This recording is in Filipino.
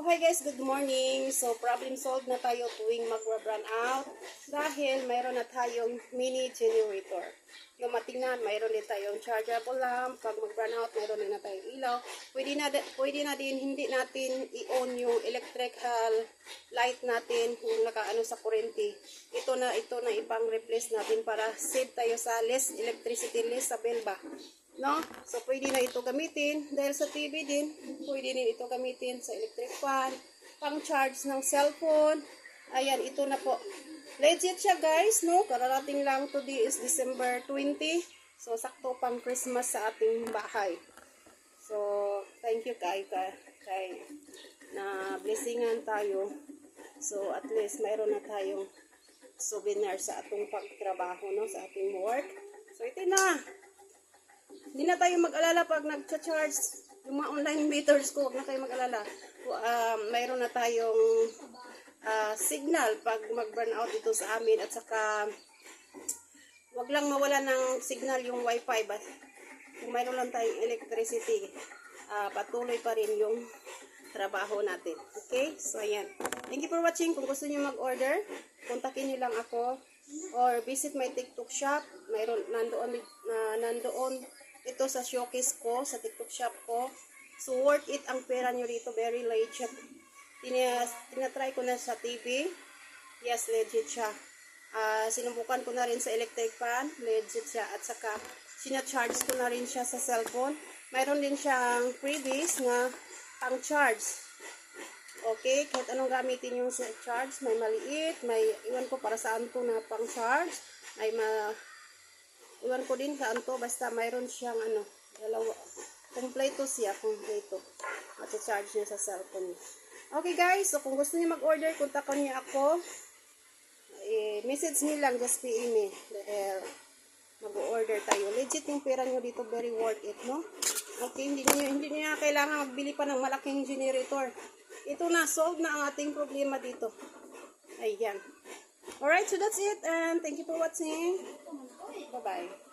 So hi guys, good morning. So problem solved na tayo tuwing mag-run out dahil mayroon na tayong mini generator. Dumating na, mayroon din tayong chargeable lamp. Pag mag-run out, mayroon din na tayong ilaw. Pwede na, pwede na din hindi natin i-on yung electrical light natin kung nakaano sa kurente. Ito na, ito na ibang replace natin para save tayo sa less electricity, less sa bill ba. No? So, pwede na ito gamitin. Dahil sa TV din, pwede din ito gamitin sa electric fan, pang-charge ng cellphone. Ayan, ito na po. Legit siya guys, no? Kararating lang today is December 20. So, sakto pang Christmas sa ating bahay. So, thank you kay, kay, kay na blessingan tayo. So, at least mayroon na tayong souvenir sa atong pagtrabaho, no? Sa ating work. So, ito na. Hindi na tayo mag-alala pag nag-charge yung mga online meters ko, huwag na kayo mag-alala. Um, mayroon na tayong ah, signal pag mag-burn ito sa amin at saka wag lang mawala ng signal yung wifi ba kung mayroon lang tayong electricity ah, patuloy pa rin yung trabaho natin. Okay? So ayan. Thank you for watching. Kung gusto niyo mag-order kontakin niyo lang ako or visit my tiktok shop. Mayroon nandoon na nandoon ito sa showcase ko sa tiktok shop ko. So worth it ang pera niyo dito very legit Tina, tinatry ko na sa TV yes legit siya Ah, sinubukan ko na rin sa electric fan, legit siya. At saka, sinacharge ko na rin siya sa cellphone. Mayroon din siyang freebies na pang-charge. Okay, kahit anong gamitin yung charge, may maliit, may iwan ko para saan to na pang-charge, may ma iwan ko din saan to, basta mayroon siyang ano, dalawa, kompleto siya, kompleto. Mati-charge niya sa cellphone. Okay guys, so kung gusto niyo mag-order, kontakan niyo ako eh, message nyo lang, just PM me. Dahil mag-order tayo. Legit yung pera nyo dito, very worth it, no? Okay, hindi nyo, hindi na kailangan magbili pa ng malaking generator. Ito na, solve na ang ating problema dito. Ayan. Alright, so that's it. And thank you for watching. Bye-bye.